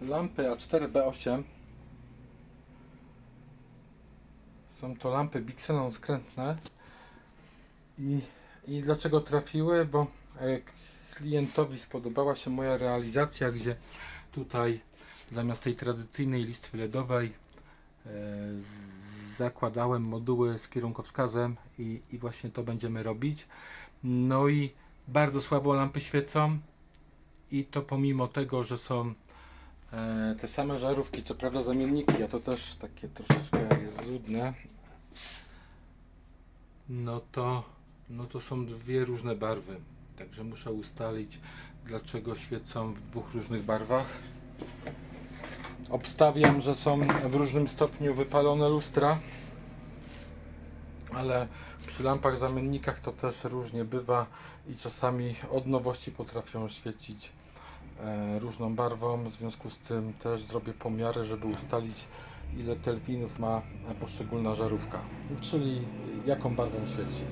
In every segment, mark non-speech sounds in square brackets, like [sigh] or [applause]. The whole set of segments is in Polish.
lampy A4B8 są to lampy Bixenon skrętne i, i dlaczego trafiły? Bo e, klientowi spodobała się moja realizacja, gdzie tutaj zamiast tej tradycyjnej listwy LEDowej e, zakładałem moduły z kierunkowskazem i, i właśnie to będziemy robić. No i bardzo słabo lampy świecą i to pomimo tego, że są te same żarówki, co prawda zamienniki, a to też takie troszeczkę jest złudne. No to, no to są dwie różne barwy. Także muszę ustalić, dlaczego świecą w dwóch różnych barwach. Obstawiam, że są w różnym stopniu wypalone lustra, ale przy lampach zamiennikach to też różnie bywa i czasami od nowości potrafią świecić e, różną barwą. W związku z tym też zrobię pomiary, żeby ustalić ile kelwinów ma poszczególna żarówka, czyli jaką barwą świeci.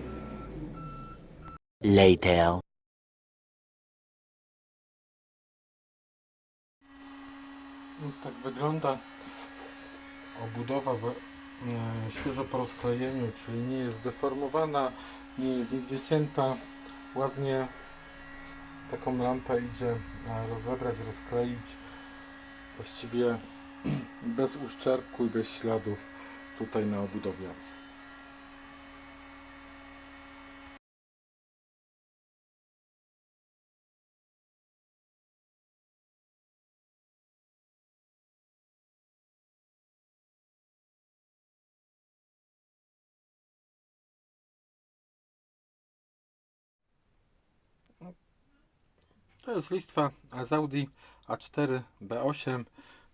Later. No, tak wygląda obudowa w, e, świeżo po rozklejeniu, czyli nie jest deformowana, nie jest nigdzie cięta. Ładnie taką lampę idzie e, rozebrać, rozkleić właściwie [clears throat] bez uszczerbku i bez śladów tutaj na obudowie. To jest listwa z Audi A4 B8.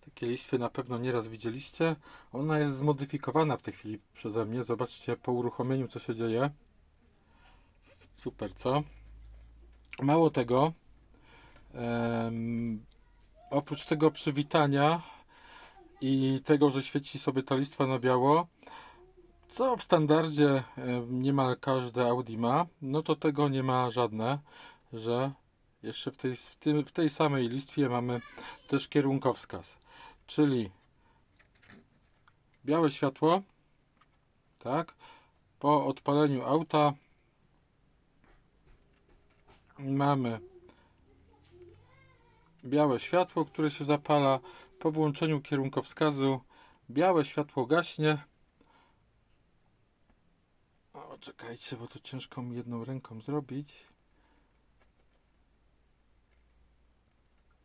Takie listwy na pewno nieraz widzieliście. Ona jest zmodyfikowana w tej chwili przeze mnie. Zobaczcie po uruchomieniu co się dzieje. Super, co? Mało tego, oprócz tego przywitania i tego, że świeci sobie ta listwa na biało, co w standardzie em, niemal każde Audi ma, no to tego nie ma żadne, że jeszcze w tej, w, tym, w tej samej listwie mamy też kierunkowskaz, czyli białe światło, tak, po odpaleniu auta mamy białe światło, które się zapala, po włączeniu kierunkowskazu białe światło gaśnie. O, czekajcie, bo to ciężko mi jedną ręką zrobić.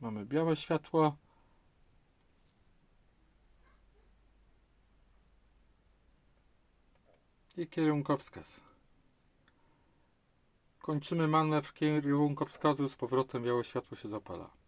Mamy białe światło. I kierunkowskaz. Kończymy manewr kierunkowskazu, z powrotem białe światło się zapala.